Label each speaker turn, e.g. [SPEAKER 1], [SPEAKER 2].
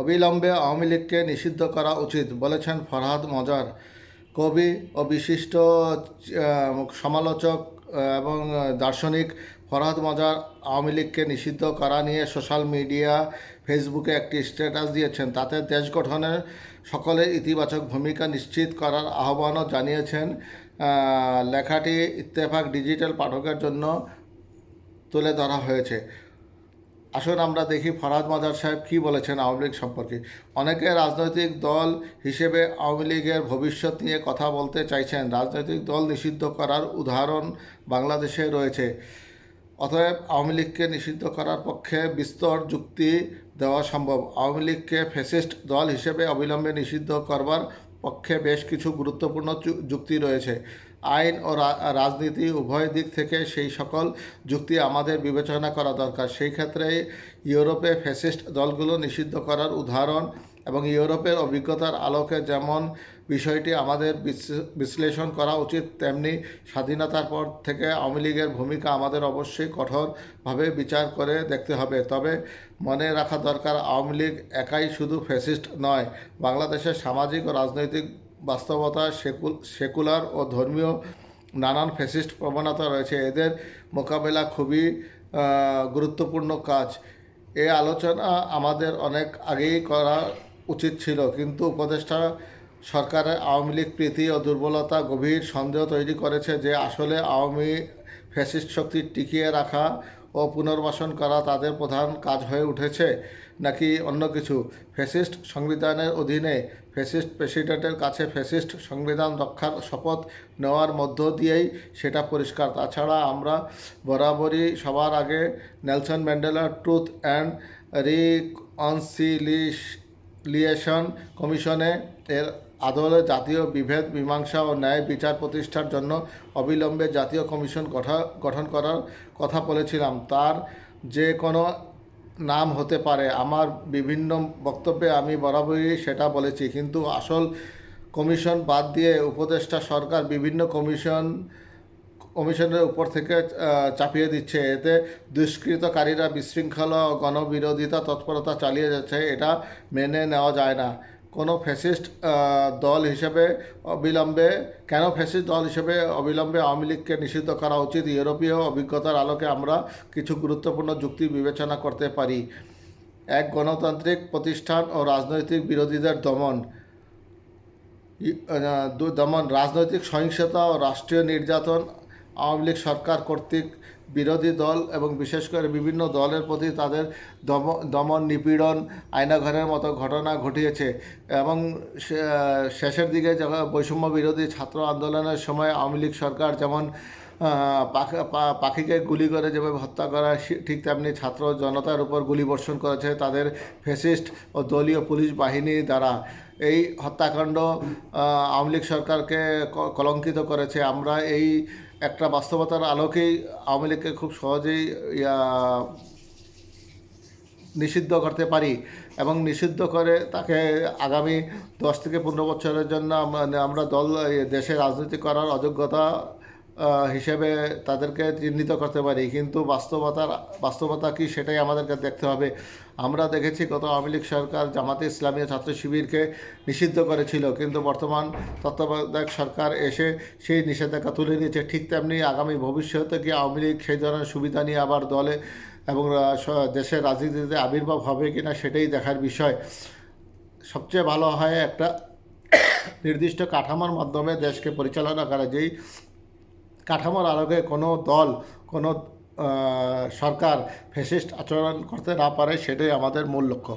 [SPEAKER 1] অবিলম্বে আওয়ামী লীগকে নিষিদ্ধ করা উচিত বলেছেন ফরহাদ মজার। কবি ও বিশিষ্ট সমালোচক এবং দার্শনিক ফরহাদ মজার আওয়ামী লীগকে নিষিদ্ধ করা নিয়ে সোশ্যাল মিডিয়া, ফেসবুকে একটি স্ট্যাটাস দিয়েছেন। তাতে দেশ গঠনের সকলের ইতিবাচক ভূমিকা নিশ্চিত করার আহ্বানও জানিয়েছেন। লেখাটি ইত্তেফাক ডিজিটাল পাঠকের জন্য তুলে ধরা হয়েছে। আসুন আমরা দেখি ফরহাদ মাদার সাহেব কী বলেছেন আওয়ামী লীগ সম্পর্কে। অনেকে রাজনৈতিক দল হিসেবে আওয়ামী লীগের ভবিষ্যৎ নিয়ে কথা বলতে চাইছেন। রাজনৈতিক দল নিষিদ্ধ করার উদাহরণ বাংলাদেশে রয়েছে। অতএব আওয়ামী লীগকে নিষিদ্ধ করার পক্ষে বিস্তর যুক্তি দেওয়া সম্ভব। আওয়ামী লীগকে ফ্যাসিস্ট দল হিসেবে অবিলম্বে নিষিদ্ধ করবার পক্ষে বেশ কিছু গুরুত্বপূর্ণ যুক্তি রয়েছে। আইন ও রাজনীতি উভয় দিক থেকে সেই সকল যুক্তি আমাদের বিবেচনা করা দরকার। সেই ক্ষেত্রে ইউরোপে ফ্যাসিস্ট দলগুলো নিষিদ্ধ করার উদাহরণ এবং ইউরোপের অভিজ্ঞতার আলোকে যেমন বিষয়টি আমাদের বিশ্লে- বিশ্লেষণ করা উচিত, তেমনি স্বাধীনতার পর থেকে আওয়ামী লীগের ভূমিকা আমাদের অবশ্যই কঠোরভাবে বিচার করে দেখতে হবে। তবে মনে রাখা দরকার, আওয়ামী লীগ একাই শুধু ফ্যাসিস্ট নয়, বাংলাদেশের সামাজিক ও রাজনৈতিক বাস্তবতা, সেকুল, সেকুলার ও ধর্মীয় নানান ফ্যাসিস্ট প্রবণতা রয়েছে। এদের মোকাবেলা খুবই গুরুত্বপূর্ণ কাজ। এই আলোচনা আমাদের অনেক আগেই করা উচিত ছিল, কিন্তু উপদেষ্টা সরকারের আওয়ামী লীগ প্রীতি ও দুর্বলতা গভীর সন্দেহ তৈরি করেছে যে আসলে আওয়ামী ফ্যাসিস্ট শক্তি টিকিয়ে রাখা ও পুনর্বাসন করা তাদের প্রধান কাজ হয়ে উঠেছে নাকি অন্য কিছু? ফ্যাসিস্ট সংবিধানের অধীনে ফ্যাসিস্ট প্রেসিডেন্টের কাছে ফ্যাসিস্ট সংবিধান রক্ষার শপথ নেওয়ার মধ্য দিয়েই সেটা পরিষ্কার। তাছাড়া আমরা বরাবরই সবার আগে নেলসন ম্যান্ডেলার ট্রুথ অ্যান্ড রিকনসিলিয়েশন কমিশনে এর আদলে জাতীয় বিভেদ, মীমাংসা ও ন্যায় বিচার প্রতিষ্ঠার জন্য অবিলম্বে জাতীয় কমিশন গঠন করার কথা বলেছিলাম। তার যে কোনো নাম হতে পারে, আমার বিভিন্ন বক্তব্যে আমি বরাবরই সেটা বলেছি। কিন্তু আসল কমিশন বাদ দিয়ে উপদেষ্টা সরকার বিভিন্ন কমিশন, কমিশনের উপর থেকে চাপিয়ে দিচ্ছে। এতে দুষ্কৃতকারীরা বিশৃঙ্খলা ও গণবিরোধিতা তৎপরতা চালিয়ে যাচ্ছে, এটা মেনে নেওয়া যায় না। কোনো ফ্যাসিস্ট দল হিসেবে অবিলম্বে, কেন ফ্যাসিস্ট দল হিসেবে অবিলম্বে আওয়ামী লীগকে নিষিদ্ধ করা উচিত? ইউরোপীয় অভিজ্ঞতার আলোকে আমরা কিছু গুরুত্বপূর্ণ যুক্তি বিবেচনা করতে পারি। এক, গণতান্ত্রিক প্রতিষ্ঠান ও রাজনৈতিক বিরোধীদের দমন। দমন, রাজনৈতিক সহিংসতা ও রাষ্ট্রীয় নির্যাতন আওয়ামী লীগ সরকার কর্তৃক বিরোধী দল এবং বিশেষ করে বিভিন্ন দলের প্রতি তাদের দম, দমন নিপীড়ন আয়নাঘরের মতো ঘটনা ঘটিয়েছে। এবং শেষের দিকে যখন বৈষম্য বিরোধী ছাত্র আন্দোলনের সময় আওয়ামী লীগ সরকার যেমন পাখিকে গুলি করে যেভাবে হত্যা করা ঠিক তেমনি ছাত্র জনতার উপর গুলি বর্ষণ করেছে তাদের ফেসিস্ট ও দলীয় পুলিশ বাহিনী দ্বারা। এই হত্যাকাণ্ড আওয়ামী লীগ সরকারকে কলঙ্কিত করেছে। আমরা এই একটা বাস্তবতার আলোকেই আওয়ামী লীগকে খুব সহজেই নিষিদ্ধ করতে পারি এবং নিষিদ্ধ করে তাকে আগামী দশ থেকে পনেরো বছরের জন্য আমরা- দল দেশে রাজনীতি করার অযোগ্যতা হিসেবে তাদেরকে চিহ্নিত করতে পারি। কিন্তু বাস্তবতার, বাস্তবতা কি সেটাই আমাদেরকে দেখতে হবে। আমরা দেখেছি গত আওয়ামী লীগ সরকার জামাতে ইসলামী ছাত্র শিবিরকে নিষিদ্ধ করেছিল। কিন্তু বর্তমান তত্ত্বাবধায়ক সরকার এসে সেই নিষেধাজ্ঞা তুলে নিয়েছে। ঠিক তেমনি আগামী ভবিষ্যতে কি আওয়ামী লীগ সেই ধরনের সুবিধা নিয়ে আবার দলে এবং দেশের রাজনীতিতে আবির্ভাব হবে কিনা সেটাই দেখার বিষয়। সবচেয়ে ভালো হয় একটা নির্দিষ্ট কাঠামোর মাধ্যমে দেশকে পরিচালনা করা। যেই কাঠামোর আলোকে কোনো দল, কোনো সরকার ফেসিস্ট আচরণ করতে না পারে, সেটাই আমাদের মূল লক্ষ্য।